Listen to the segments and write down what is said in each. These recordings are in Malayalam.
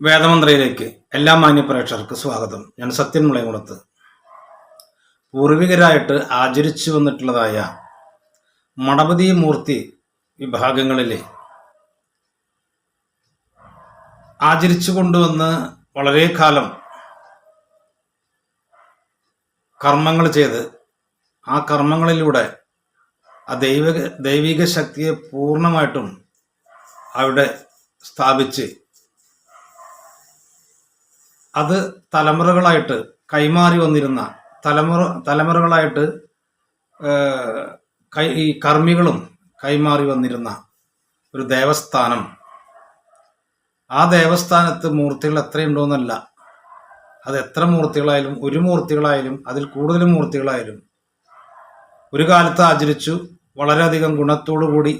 വേദമന്ത്രയിലേക്ക് എല്ലാ മാന്യപ്രേക്ഷകർക്ക് സ്വാഗതം. ഞാൻ സത്യൻ മുളയകുളത്ത്. പൂർവികരായിട്ട് ആചരിച്ചു വന്നിട്ടുള്ളതായ മണപതി മൂർത്തി വിഭാഗങ്ങളിലെ ആചരിച്ചു കൊണ്ടുവന്ന് വളരെ കാലം കർമ്മങ്ങൾ ചെയ്ത് ആ കർമ്മങ്ങളിലൂടെ ആ ദൈവിക ദൈവിക ശക്തിയെ പൂർണമായിട്ടും അവിടെ സ്ഥാപിച്ച് അത് തലമുറകളായിട്ട് കൈമാറി വന്നിരുന്ന തലമുറ തലമുറകളായിട്ട് കൈ ഈ കർമ്മികളും കൈമാറി വന്നിരുന്ന ഒരു ദേവസ്ഥാനം. ആ ദേവസ്ഥാനത്ത് മൂർത്തികൾ എത്രയുണ്ടോന്നല്ല അത് എത്ര മൂർത്തികളായാലും ഒരു മൂർത്തികളായാലും അതിൽ കൂടുതൽ മൂർത്തികളായാലും ഒരു കാലത്ത് ആചരിച്ചു. വളരെയധികം ഗുണത്തോടു കൂടി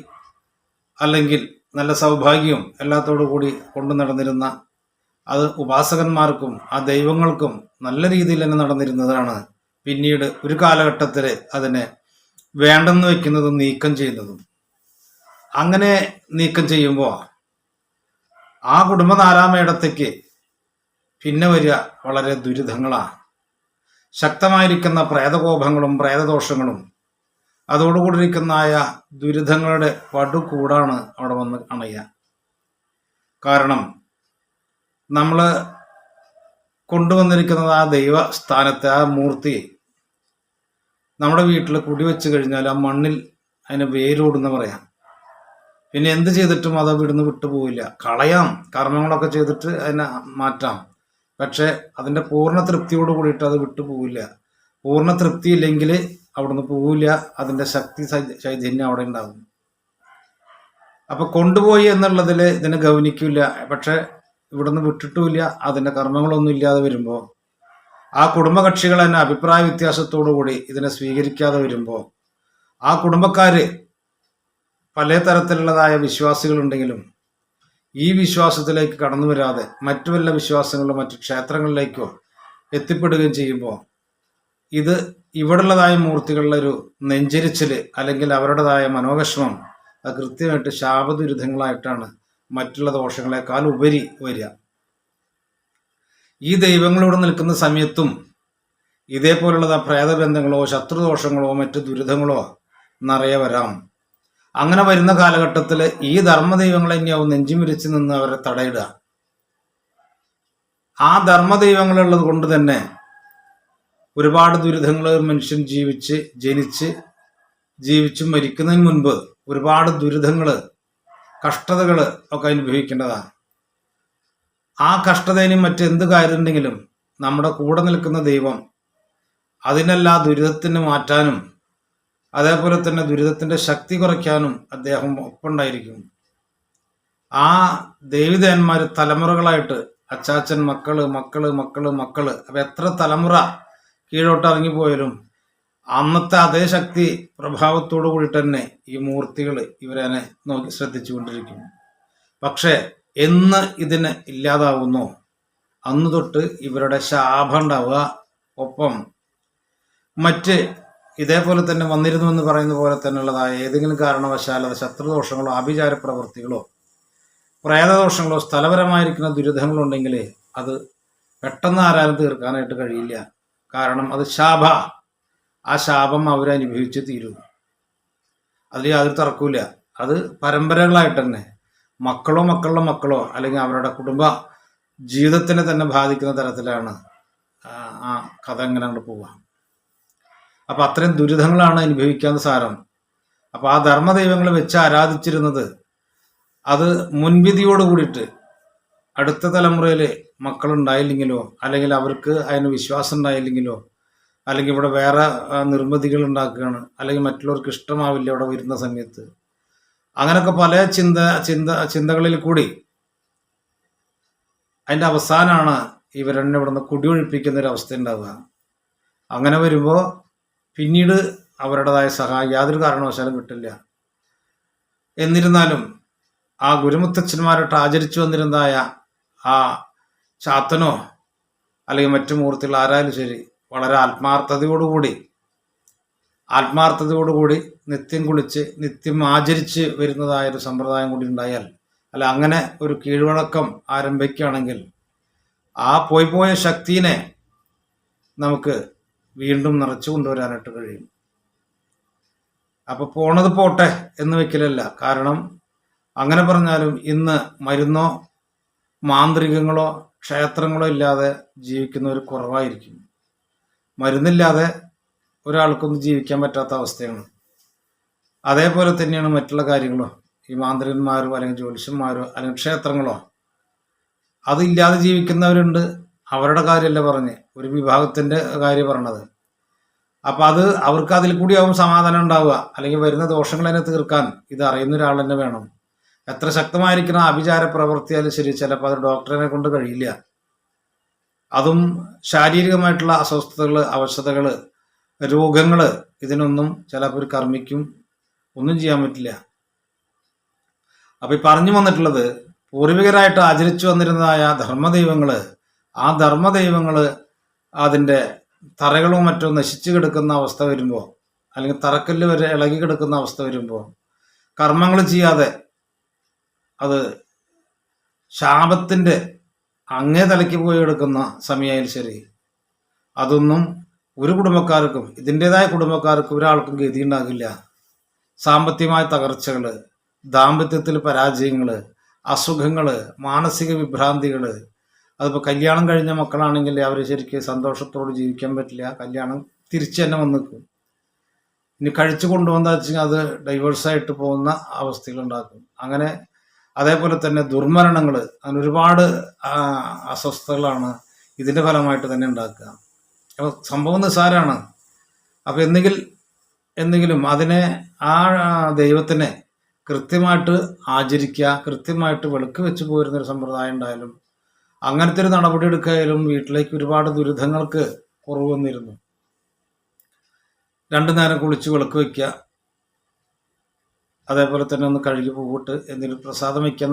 അല്ലെങ്കിൽ നല്ല സൗഭാഗ്യവും എല്ലാത്തോടു കൂടി കൊണ്ടു നടന്നിരുന്ന അത് ഉപാസകന്മാർക്കും ആ ദൈവങ്ങൾക്കും നല്ല രീതിയിൽ തന്നെ നടന്നിരുന്നതാണ്. പിന്നീട് ഒരു കാലഘട്ടത്തിൽ അതിനെ വേണ്ടെന്ന് വെക്കുന്നതും നീക്കം ചെയ്യുന്നതും. അങ്ങനെ നീക്കം ചെയ്യുമ്പോൾ ആ കുടുംബനാരാമേടത്തേക്ക് പിന്നെ വരിക വളരെ ദുരിതങ്ങളാണ് ശക്തമായിരിക്കുന്ന പ്രേതകോപങ്ങളും പ്രേതദോഷങ്ങളും അതോടുകൂടിയിരിക്കുന്നതായ ദുരിതങ്ങളുടെ പടുകൂടാണ് അവിടെ വന്ന് അണയുക. കാരണം നമ്മൾ കൊണ്ടുവന്നിരിക്കുന്നത് ആ ദൈവ സ്ഥാനത്തെ ആ മൂർത്തിയെ നമ്മുടെ വീട്ടിൽ കുടിവെച്ച് കഴിഞ്ഞാൽ ആ മണ്ണിൽ അതിന് വേരോടുന്ന പറയാം. പിന്നെ എന്ത് ചെയ്തിട്ടും അത് ഇവിടുന്ന് വിട്ടുപോവില്ല കളയാം. കർമ്മങ്ങളൊക്കെ ചെയ്തിട്ട് അതിനെ മാറ്റാം. പക്ഷെ അതിന്റെ പൂർണ തൃപ്തിയോട് കൂടിയിട്ട് അത് വിട്ടുപോവില്ല പൂർണ തൃപ്തി ഇല്ലെങ്കിൽ അവിടുന്ന് പോവില്ല. അതിന്റെ ശക്തി ചൈതന്യം അവിടെ ഉണ്ടാകും അപ്പൊ കൊണ്ടുപോയി എന്നുള്ളതിൽ ഇതിനെ ഗൗനിക്കില്ല പക്ഷെ ഇവിടുന്ന് വിട്ടിട്ടുമില്ല അതിന്റെ കർമ്മങ്ങളൊന്നും ഇല്ലാതെ വരുമ്പോൾ ആ കുടുംബകക്ഷികൾ തന്നെ അഭിപ്രായ വ്യത്യാസത്തോടു കൂടി ഇതിനെ സ്വീകരിക്കാതെ വരുമ്പോൾ ആ കുടുംബക്കാര് പല തരത്തിലുള്ളതായ വിശ്വാസികളുണ്ടെങ്കിലും ഈ വിശ്വാസത്തിലേക്ക് കടന്നു വരാതെ മറ്റു വല്ല വിശ്വാസങ്ങളിലോ മറ്റു ക്ഷേത്രങ്ങളിലേക്കോ എത്തിപ്പെടുകയും ചെയ്യുമ്പോൾ ഇത് ഇവിടുള്ളതായ മൂർത്തികളുടെ ഒരു നെഞ്ചരിച്ചിൽ അല്ലെങ്കിൽ അവരുടേതായ മനോവിഷമം അത് കൃത്യമായിട്ട് ശാപദുരിതങ്ങളായിട്ടാണ് മറ്റുള്ള ദോഷങ്ങളെക്കാൾ ഉപരി വരിക. ഈ ദൈവങ്ങളോട് നിൽക്കുന്ന സമയത്തും ഇതേപോലുള്ള പ്രേതബന്ധങ്ങളോ ശത്രുദോഷങ്ങളോ മറ്റു ദുരിതങ്ങളോ നിറയെ വരാം. അങ്ങനെ വരുന്ന കാലഘട്ടത്തിൽ ഈ ധർമ്മദൈവങ്ങളെ തന്നെയാവും നെഞ്ചും വിരിച്ച് നിന്ന് അവരെ തടയിടുക. ആ ധർമ്മദൈവങ്ങളുള്ളത് കൊണ്ട് തന്നെ ഒരുപാട് ദുരിതങ്ങൾ മനുഷ്യൻ ജീവിച്ച് ജനിച്ച് ജീവിച്ച് മരിക്കുന്നതിന് മുൻപ് ഒരുപാട് ദുരിതങ്ങൾ കഷ്ടതകൾ ഒക്കെ അനുഭവിക്കേണ്ടതാണ് ആ കഷ്ടതയിലും മറ്റെന്ത് കാര്യമുണ്ടെങ്കിലും നമ്മുടെ കൂടെ നിൽക്കുന്ന ദൈവം അതിനെല്ലാം ദുരിതത്തിന് മാറ്റാനും അതേപോലെ തന്നെ ദുരിതത്തിന്റെ ശക്തി കുറയ്ക്കാനും അദ്ദേഹം ഒപ്പുണ്ടായിരിക്കും. ആ ദേവിദേവന്മാർ തലമുറകളായിട്ട് അച്ചാച്ചൻ മക്കൾ മക്കൾ മക്കൾ മക്കൾ അപ്പൊ എത്ര തലമുറ കീഴോട്ട് ഇറങ്ങിപ്പോയാലും അന്നത്തെ അതേ ശക്തി പ്രഭാവത്തോടു കൂടി തന്നെ ഈ മൂർത്തികൾ ഇവരെ നോക്കി ശ്രദ്ധിച്ചുകൊണ്ടിരിക്കും പക്ഷേ എന്ന് ഇതിന് ഇല്ലാതാവുന്നു അന്ന് തൊട്ട് ഇവരുടെ ശാപം ഉണ്ടാവുക. ഒപ്പം മറ്റ് ഇതേപോലെ തന്നെ വന്നിരുന്നു എന്ന് പറയുന്ന പോലെ തന്നെയുള്ളതായ ഏതെങ്കിലും കാരണവശാൽ അത് ശത്രുദോഷങ്ങളോ ആഭിചാര പ്രവൃത്തികളോ പ്രേതദോഷങ്ങളോ സ്ഥലപരമായിരിക്കുന്ന ദുരിതങ്ങളോ ഉണ്ടെങ്കിൽ അത് പെട്ടെന്ന് ആരാലും തീർക്കാനായിട്ട് കഴിയില്ല. കാരണം അത് ശാപ. ആ ശാപം അവരനുഭവിച്ച് തീരും അതിൽ യാതൊരു തർക്കമില്ല അത് പരമ്പരകളായിട്ട് തന്നെ മക്കളോ മക്കളുടെ മക്കളോ അല്ലെങ്കിൽ അവരുടെ കുടുംബ ജീവിതത്തിനെ തന്നെ ബാധിക്കുന്ന തരത്തിലാണ് ആ കഥ എങ്ങനെ അങ്ങോട്ട് പോവുക. അപ്പൊ അത്രയും ദുരിതങ്ങളാണ് അനുഭവിക്കാവുന്ന സാരം. അപ്പൊ ആ ധർമ്മദൈവങ്ങളെ വെച്ച് ആരാധിച്ചിരുന്നത് അത് മുൻവിധിയോട് കൂടിയിട്ട് അടുത്ത തലമുറയിൽ മക്കളുണ്ടായില്ലെങ്കിലോ അല്ലെങ്കിൽ അവർക്ക് അതിന് വിശ്വാസം ഉണ്ടായില്ലെങ്കിലോ അല്ലെങ്കിൽ ഇവിടെ വേറെ നിർമ്മിതികൾ ഉണ്ടാക്കുകയാണ്. അല്ലെങ്കിൽ മറ്റുള്ളവർക്ക് ഇഷ്ടമാവില്ല ഇവിടെ വരുന്ന സമയത്ത്. അങ്ങനൊക്കെ പല ചിന്ത ചിന്ത ചിന്തകളിൽ കൂടി അതിന്റെ അവസാനമാണ് ഇവരെന്നെ ഇവിടുന്ന് കുടിയൊഴിപ്പിക്കുന്ന ഒരു അവസ്ഥ ഉണ്ടാവുക. അങ്ങനെ വരുമ്പോൾ പിന്നീട് അവരുടേതായ സഹായം യാതൊരു കാരണവശാലും കിട്ടില്ല. എന്നിരുന്നാലും ആ ഗുരുമുത്തച്ഛന്മാരോട്ട് ആചരിച്ചു വന്നിരുന്നതായ ആ ചാത്തനോ അല്ലെങ്കിൽ മറ്റു മൂർത്തികൾ ആരായാലും ശരി വളരെ ആത്മാർത്ഥതയോടുകൂടി ആത്മാർത്ഥതയോടുകൂടി നിത്യം കുളിച്ച് നിത്യം ആചരിച്ച് വരുന്നതായ ഒരു സമ്പ്രദായം കൂടി ഉണ്ടായാൽ അല്ല അങ്ങനെ ഒരു കീഴ്വഴക്കം ആരംഭിക്കുകയാണെങ്കിൽ ആ പോയി പോയ ശക്തിനെ നമുക്ക് വീണ്ടും നിറച്ചു കൊണ്ടുവരാനായിട്ട് കഴിയും. അപ്പോൾ പോണത് പോട്ടെ എന്ന് വെക്കലല്ല. കാരണം അങ്ങനെ പറഞ്ഞാലും ഇന്ന് മരുന്നോ മാന്ത്രികങ്ങളോ ക്ഷേത്രങ്ങളോ ഇല്ലാതെ ജീവിക്കുന്നവർ കുറവായിരിക്കും. മരുന്നില്ലാതെ ഒരാൾക്കൊന്നും ജീവിക്കാൻ പറ്റാത്ത അവസ്ഥയാണ്. അതേപോലെ തന്നെയാണ് മറ്റുള്ള കാര്യങ്ങളും ഈ മാന്ത്രികന്മാരോ അല്ലെങ്കിൽ ജ്യോതിഷന്മാരോ അല്ലെങ്കിൽ ക്ഷേത്രങ്ങളോ. അതില്ലാതെ ജീവിക്കുന്നവരുണ്ട്. അവരുടെ കാര്യമല്ല പറഞ്ഞ് ഒരു വിഭാഗത്തിന്റെ കാര്യം പറഞ്ഞത്. അപ്പൊ അത് അവർക്ക് അതിൽ കൂടി ആവും സമാധാനം ഉണ്ടാവുക. അല്ലെങ്കിൽ വരുന്ന ദോഷങ്ങൾ തന്നെ തീർക്കാൻ ഇത് അറിയുന്ന ഒരാൾ തന്നെ വേണം. എത്ര ശക്തമായിരിക്കണം ആഭിചാര പ്രവൃത്തിയാലും ശരി ചിലപ്പോൾ അത് ഡോക്ടറിനെ കൊണ്ട് കഴിയില്ല. അതും ശാരീരികമായിട്ടുള്ള അസ്വസ്ഥതകൾ അവശതകൾ രോഗങ്ങൾ ഇതിനൊന്നും ചിലപ്പോൾ കർമ്മിക്കും ഒന്നും ചെയ്യാൻ പറ്റില്ല. അപ്പൊ ഈ പറഞ്ഞു വന്നിട്ടുള്ളത് പൂർവികരായിട്ട് ആചരിച്ചു വന്നിരുന്നതായ ധർമ്മദൈവങ്ങൾ ആ ധർമ്മദൈവങ്ങൾ അതിന്റെ തറകളോ മറ്റോ നശിച്ചു കിടക്കുന്ന അവസ്ഥ വരുമ്പോൾ അല്ലെങ്കിൽ തറക്കല്ല് വരെ ഇളകി കിടക്കുന്ന അവസ്ഥ വരുമ്പോൾ കർമ്മങ്ങൾ ചെയ്യാതെ അത് ശാപത്തിന്റെ അങ്ങേ തലയ്ക്ക് പോയി എടുക്കുന്ന സമയമായാലും ശരി. അതൊന്നും ഒരു കുടുംബക്കാർക്കും ഇതിന്റെതായ കുടുംബക്കാർക്കും ഒരാൾക്കും ഗതി ഉണ്ടാകില്ല സാമ്പത്തികമായ തകർച്ചകൾ ദാമ്പത്യത്തിൽ പരാജയങ്ങൾ അസുഖങ്ങൾ മാനസിക വിഭ്രാന്തികൾ അതിപ്പോൾ കല്യാണം കഴിഞ്ഞ മക്കളാണെങ്കിൽ അവർ ശരിക്കും സന്തോഷത്തോട് ജീവിക്കാൻ പറ്റില്ല. കല്യാണം തിരിച്ചു തന്നെ വന്ന് നിൽക്കും. ഇനി കഴിച്ചു കൊണ്ടുവന്ന വെച്ചാൽ അത് ഡൈവേഴ്സായിട്ട് പോകുന്ന അവസ്ഥകളുണ്ടാക്കും അങ്ങനെ അതേപോലെ തന്നെ ദുർമരണങ്ങൾ അങ്ങനെ ഒരുപാട് അസ്വസ്ഥതകളാണ് ഇതിന്റെ ഫലമായിട്ട് തന്നെ ഉണ്ടാക്കുക. അപ്പോൾ സംഭവം നിസ്സാരമാണ് അപ്പോൾ എന്തെങ്കിൽ എന്തെങ്കിലും അതിനെ ആ ദൈവത്തിനെ കൃത്യമായിട്ട് ആചരിക്കുക കൃത്യമായിട്ട് വെളുക്ക് വെച്ച് പോയിരുന്നൊരു സമ്പ്രദായം ഉണ്ടായാലും അങ്ങനത്തെ ഒരു നടപടി എടുക്കായാലും വീട്ടിലേക്ക് ഒരുപാട് ദുരിതങ്ങൾക്ക് കുറവ് വന്നിരുന്നു. രണ്ടു നേരം കുളിച്ച് വിളക്ക് വെക്കുക അതേപോലെ തന്നെ ഒന്ന് കഴുകി പൂവിട്ട് എന്തെങ്കിലും പ്രസാദം വയ്ക്കാൻ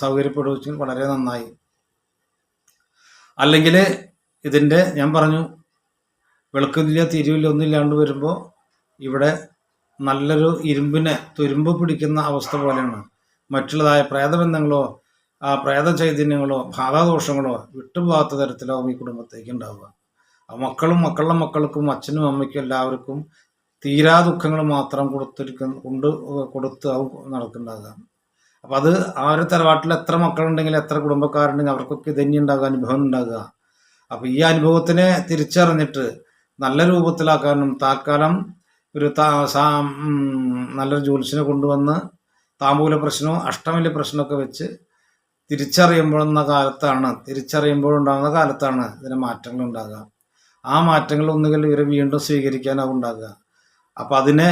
സൗകര്യപ്പെടുവെച്ചെങ്കിൽ വളരെ നന്നായി. അല്ലെങ്കിൽ ഇതിന്റെ ഞാൻ പറഞ്ഞു വെളുക്കുന്നില്ല തിരിവില്ല ഒന്നുമില്ലാണ്ട് വരുമ്പോൾ ഇവിടെ നല്ലൊരു ഇരുമ്പിനെ തുരുമ്പ് പിടിക്കുന്ന അവസ്ഥ പോലെയാണ്. മറ്റുള്ളതായ പ്രേതബന്ധങ്ങളോ ആ പ്രേത ചൈതന്യങ്ങളോ ഭാതാദോഷങ്ങളോ വിട്ടുപോകാത്ത തരത്തിലാവും ഈ കുടുംബത്തേക്ക് ഉണ്ടാവുക. മക്കളും മക്കളുടെ മക്കൾക്കും അച്ഛനും അമ്മയ്ക്കും എല്ലാവർക്കും തീരാ ദുഃഖങ്ങൾ മാത്രം കൊടുത്തിരിക്കുന്ന കൊണ്ട് കൊടുത്ത് ആവും നടക്കുന്നുണ്ടാകുക അപ്പം അത് ആ ഒരു തറവാട്ടിൽ എത്ര മക്കളുണ്ടെങ്കിൽ എത്ര കുടുംബക്കാരുണ്ടെങ്കിൽ അവർക്കൊക്കെ ഇതന്നെ ഉണ്ടാകുക അനുഭവം ഉണ്ടാകുക. അപ്പം ഈ അനുഭവത്തിനെ തിരിച്ചറിഞ്ഞിട്ട് നല്ല രൂപത്തിലാക്കാനും താൽക്കാലം ഒരു നല്ലൊരു ജ്യോത്സ്യനെ കൊണ്ടുവന്ന് താമ്പൂല പ്രശ്നവും അഷ്ടമില്ല പ്രശ്നമൊക്കെ വെച്ച് തിരിച്ചറിയുമ്പോഴുന്ന കാലത്താണ് തിരിച്ചറിയുമ്പോഴുണ്ടാകുന്ന കാലത്താണ് ഇതിന് മാറ്റങ്ങൾ ഉണ്ടാകുക ആ മാറ്റങ്ങൾ ഒന്നുകിൽ ഇവരെ വീണ്ടും സ്വീകരിക്കാനാവും ഉണ്ടാകുക. അപ്പം അതിനെ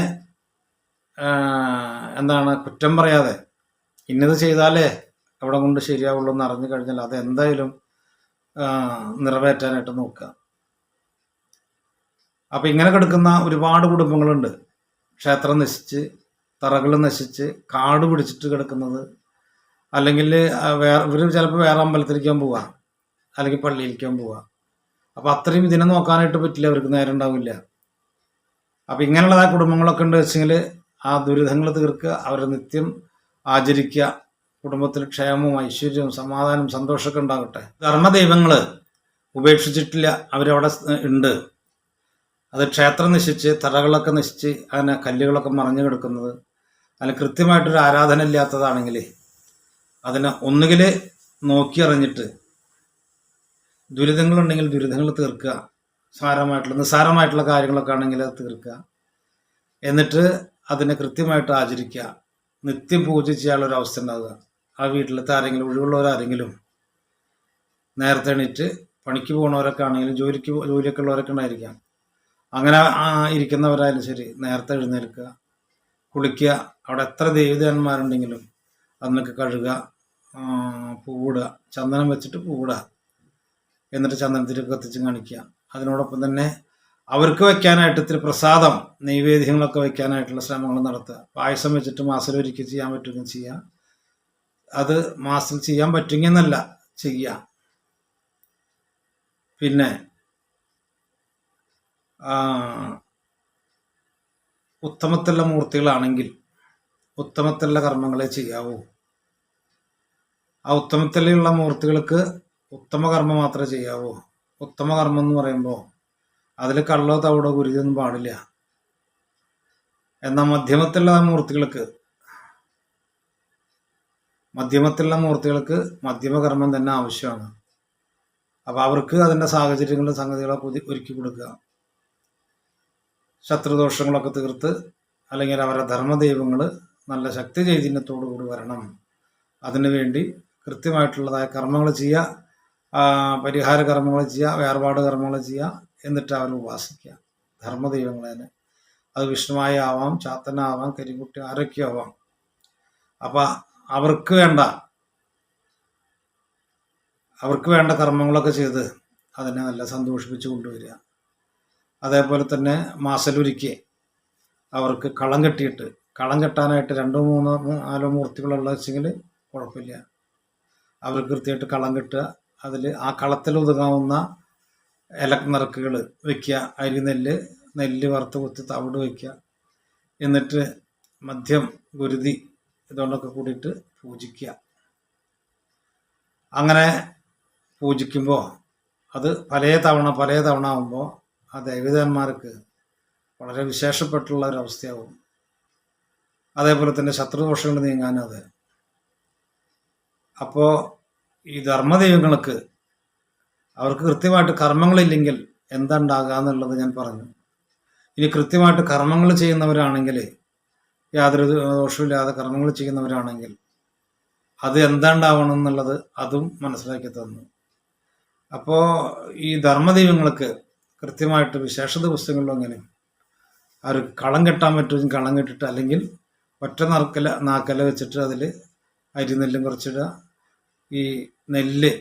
എന്താണ് കുറ്റം പറയാതെ ഇന്നത് ചെയ്താലേ അവിടെ കൊണ്ട് ശരിയാവുള്ളൂ എന്ന് അറിഞ്ഞു കഴിഞ്ഞാൽ അത് എന്തായാലും നിറവേറ്റാനായിട്ട് നോക്കുക. അപ്പം ഇങ്ങനെ കിടക്കുന്ന ഒരുപാട് കുടുംബങ്ങളുണ്ട്. ക്ഷേത്രം നശിച്ച് തറകൾ നശിച്ച് കാട് പിടിച്ചിട്ട് കിടക്കുന്നത്. അല്ലെങ്കിൽ വേറെ ഇവർ ചിലപ്പോൾ വേറെ അമ്പലത്തിലേക്കാൻ പോവാം. അല്ലെങ്കിൽ പള്ളിയിലേക്കാൻ പോവാം. അപ്പം അത്രയും ഇതിനെ നോക്കാനായിട്ട് പറ്റില്ല അവർക്ക് നേരം ഉണ്ടാവില്ല. അപ്പം ഇങ്ങനെയുള്ള കുടുംബങ്ങളൊക്കെ ഉണ്ട് വെച്ചെങ്കിൽ ആ ദുരിതങ്ങൾ തീർക്കുക അവരെ നിത്യം ആചരിക്കുക കുടുംബത്തിൽ ക്ഷേമവും ഐശ്വര്യവും സമാധാനവും സന്തോഷമൊക്കെ ഉണ്ടാകട്ടെ ധർമ്മദൈവങ്ങൾ ഉപേക്ഷിച്ചിട്ടില്ല അവരവിടെ ഉണ്ട്. അത് ക്ഷേത്രം നശിച്ച് തറകളൊക്കെ നശിച്ച് അങ്ങനെ കല്ലുകളൊക്കെ മറിഞ്ഞു കിടക്കുന്നത്. അതിന് കൃത്യമായിട്ടൊരു ആരാധന ഇല്ലാത്തതാണെങ്കിൽ അതിനെ ഒന്നുകിൽ നോക്കിയറിഞ്ഞിട്ട് ദുരിതങ്ങളുണ്ടെങ്കിൽ ദുരിതങ്ങൾ തീർക്കുക സാരമായിട്ടുള്ള നിസ്സാരമായിട്ടുള്ള കാര്യങ്ങളൊക്കെ ആണെങ്കിൽ അത് തീർക്കുക. എന്നിട്ട് അതിനെ കൃത്യമായിട്ട് ആചരിക്കുക. നിത്യം പൂജ ചെയ്യാനുള്ള ഒരു അവസ്ഥ ഉണ്ടാവുക. ആ വീട്ടിലത്തെ ആരെങ്കിലും ഒഴിവുള്ളവരാരെങ്കിലും നേരത്തെ എണീറ്റ് പണിക്ക് പോകുന്നവരൊക്കെ ആണെങ്കിലും ജോലിക്ക് ജോലിയൊക്കെ ഉള്ളവരൊക്കെ ഉണ്ടായിരിക്കാം. അങ്ങനെ ഇരിക്കുന്നവരായാലും ശരി നേരത്തെ എഴുന്നേൽക്കുക കുളിക്കുക. അവിടെ എത്ര ദേവിതന്മാരുണ്ടെങ്കിലും അതിനൊക്കെ കഴുകുക പൂവിടുക ചന്ദനം വെച്ചിട്ട് പൂവിടുക. എന്നിട്ട് ചന്ദനത്തിരി കത്തിച്ച് കാണിക്കുക. അതിനോടൊപ്പം തന്നെ അവർക്ക് വയ്ക്കാനായിട്ട് ഇത്തിരി പ്രസാദം നൈവേദ്യങ്ങളൊക്കെ വയ്ക്കാനായിട്ടുള്ള ശ്രമങ്ങൾ നടത്തുക. പായസം വെച്ചിട്ട് മാസം ഒരിക്കൽ ചെയ്യാൻ പറ്റുമെങ്കിൽ ചെയ്യുക അത് മാസം ചെയ്യാൻ പറ്റുമെങ്കിൽ എന്നല്ല ചെയ്യുക പിന്നെ ഉത്തമത്തിലുള്ള മൂർത്തികളാണെങ്കിൽ ഉത്തമത്തിലുള്ള കർമ്മങ്ങളെ ചെയ്യാവൂ. ആ ഉത്തമത്തിലുള്ള മൂർത്തികൾക്ക് ഉത്തമ കർമ്മം മാത്രമേ ചെയ്യാവൂ. ഉത്തമ കർമ്മം എന്ന് പറയുമ്പോൾ അതിൽ കള്ളോ തവിടോ ഗുരുതൊന്നും പാടില്ല. എന്നാൽ മധ്യമത്തിലുള്ള മൂർത്തികൾക്ക് മധ്യമത്തിലുള്ള മൂർത്തികൾക്ക് മധ്യമകർമ്മം തന്നെ ആവശ്യമാണ്. അപ്പോൾ അവർക്ക് അതിന്റെ സാഹചര്യങ്ങളും സംഗതികളൊക്കെ ഒരുക്കി കൊടുക്കുക. ശത്രുദോഷങ്ങളൊക്കെ തീർത്ത് അല്ലെങ്കിൽ അവരുടെ ധർമ്മദൈവങ്ങൾ നല്ല ശക്തി ചൈതന്യത്തോടു കൂടി വരണം. അതിനു വേണ്ടി കൃത്യമായിട്ടുള്ളതായ കർമ്മങ്ങൾ ചെയ്യുക. പരിഹാര കർമ്മങ്ങൾ ചെയ്യുക വേർപാട് കർമ്മങ്ങൾ ചെയ്യുക എന്നിട്ട് അവരെ ഉപാസിക്കുക. ധർമ്മദൈവങ്ങളെ തന്നെ അത് വിഷ്ണുവായ ആവാം ചാത്തനാവാം കരിക്കുട്ടി ആരൊക്കെ ആവാം. അപ്പം അവർക്ക് വേണ്ട അവർക്ക് വേണ്ട കർമ്മങ്ങളൊക്കെ ചെയ്ത് അതിനെ നല്ല സന്തോഷിപ്പിച്ച് കൊണ്ടുവരിക. അതേപോലെ തന്നെ മാസലൊരുക്കി അവർക്ക് കളം കെട്ടിയിട്ട് കളം കെട്ടാനായിട്ട് രണ്ടോ മൂന്നോ നാലോ മൂർത്തികളുള്ള വെച്ചെങ്കിൽ കുഴപ്പമില്ല. അവർക്ക് കൃത്യമായിട്ട് കളം കെട്ടുക അതിൽ ആ കളത്തിൽ ഒതുങ്ങാവുന്ന ഇലനിറക്കുകൾ വയ്ക്കുക അരി നെല്ല് നെല്ല് വറുത്ത് കുത്തി തവിട് വയ്ക്കുക എന്നിട്ട് മദ്യം ഗുരുതി ഇതുകൊണ്ടൊക്കെ കൂടിയിട്ട് പൂജിക്കുക. അങ്ങനെ പൂജിക്കുമ്പോൾ അത് പല തവണ പല തവണ ആകുമ്പോൾ ആ ദേവിതന്മാർക്ക് വളരെ വിശേഷപ്പെട്ടുള്ള ഒരവസ്ഥയാവും അതേപോലെ തന്നെ ശത്രുദോഷങ്ങൾ നീങ്ങാനത് അപ്പോൾ ഈ ധർമ്മദൈവങ്ങൾക്ക് അവർക്ക് കൃത്യമായിട്ട് കർമ്മങ്ങളില്ലെങ്കിൽ എന്താ എന്നുള്ളത് ഞാൻ പറഞ്ഞു. ഇനി കൃത്യമായിട്ട് കർമ്മങ്ങൾ ചെയ്യുന്നവരാണെങ്കിൽ യാതൊരു ദോഷമില്ലാതെ കർമ്മങ്ങൾ ചെയ്യുന്നവരാണെങ്കിൽ അത് എന്താണ്ടാവണം എന്നുള്ളത് അതും മനസ്സിലാക്കി തന്നു. അപ്പോൾ ഈ ധർമ്മദൈവങ്ങൾക്ക് കൃത്യമായിട്ട് വിശേഷ ദിവസങ്ങളിലും അങ്ങനെ അവർ കളം കെട്ടാൻ പറ്റുമെങ്കിൽ കളം കെട്ടിട്ട് അല്ലെങ്കിൽ ഒറ്റ നറുക്കല നാക്കല വെച്ചിട്ട് അതിൽ അരിനെല്ലും കുറച്ചിടുക ഈ നെല്ല്.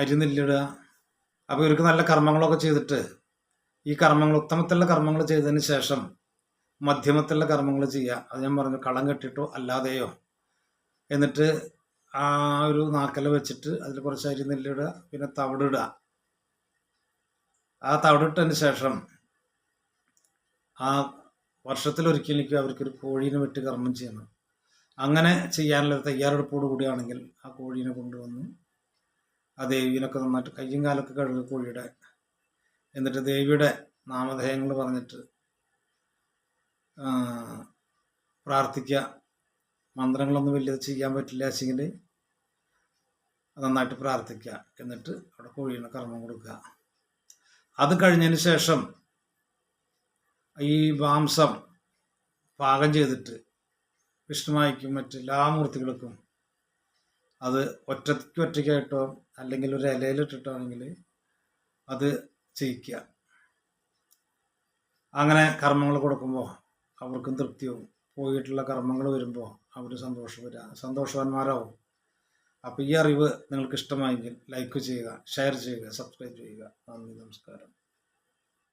അരി നെല്ലിടുക അപ്പോൾ ഇവർക്ക് നല്ല കർമ്മങ്ങളൊക്കെ ചെയ്തിട്ട് ഈ കർമ്മങ്ങൾ ഉത്തമത്തിലുള്ള കർമ്മങ്ങൾ ചെയ്തതിന് ശേഷം മധ്യമത്തിലുള്ള കർമ്മങ്ങൾ ചെയ്യുക അത് ഞാൻ പറഞ്ഞു കളം കെട്ടിട്ടോ അല്ലാതെയോ. എന്നിട്ട് ആ ഒരു നാക്കല വെച്ചിട്ട് അതിൽ കുറച്ച് അരി നെല്ലിടുക പിന്നെ തവിടിടുക ആ തവിടിട്ടതിന് ശേഷം ആ വർഷത്തിലൊരിക്കലേക്ക് അവർക്കൊരു കോഴീനെ വെട്ടി കർമ്മം ചെയ്യണം. അങ്ങനെ ചെയ്യാനുള്ള തയ്യാറെടുപ്പോട് കൂടിയാണെങ്കിൽ ആ കോഴീനെ കൊണ്ടുവന്ന് ആ ദേവീനൊക്കെ നന്നായിട്ട് കയ്യും കാലൊക്കെ കഴുകുക കോഴിയുടെ. എന്നിട്ട് ദേവിയുടെ നാമധേയങ്ങൾ പറഞ്ഞിട്ട് പ്രാർത്ഥിക്കുക. മന്ത്രങ്ങളൊന്നും വലിയത് ചെയ്യാൻ പറ്റില്ല വെച്ചെങ്കിൽ നന്നായിട്ട് പ്രാർത്ഥിക്കുക. എന്നിട്ട് അവിടെ കോഴീനെ കർമ്മം കൊടുക്കുക. അത് കഴിഞ്ഞതിന് ശേഷം ഈ മാംസം പാകം ചെയ്തിട്ട് വിഷ്ണുമായിക്കും മറ്റെല്ലാ മൂർത്തികൾക്കും. അത് ഒറ്റയ്ക്ക് ഒറ്റയ്ക്കായിട്ടോ അല്ലെങ്കിൽ ഒരു ഇലയിലിട്ടിട്ടോ ആണെങ്കിൽ അത് ചെയ്യിക്കുക. അങ്ങനെ കർമ്മങ്ങൾ കൊടുക്കുമ്പോൾ അവർക്കും തൃപ്തിയാവും. പോയിട്ടുള്ള കർമ്മങ്ങൾ വരുമ്പോൾ അവർ സന്തോഷ സന്തോഷവാന്മാരാവും. അപ്പോൾ ഈ അറിവ് നിങ്ങൾക്ക് ഇഷ്ടമായെങ്കിൽ ലൈക്ക് ചെയ്യുക ഷെയർ ചെയ്യുക സബ്സ്ക്രൈബ് ചെയ്യുക. നന്ദി നമസ്കാരം.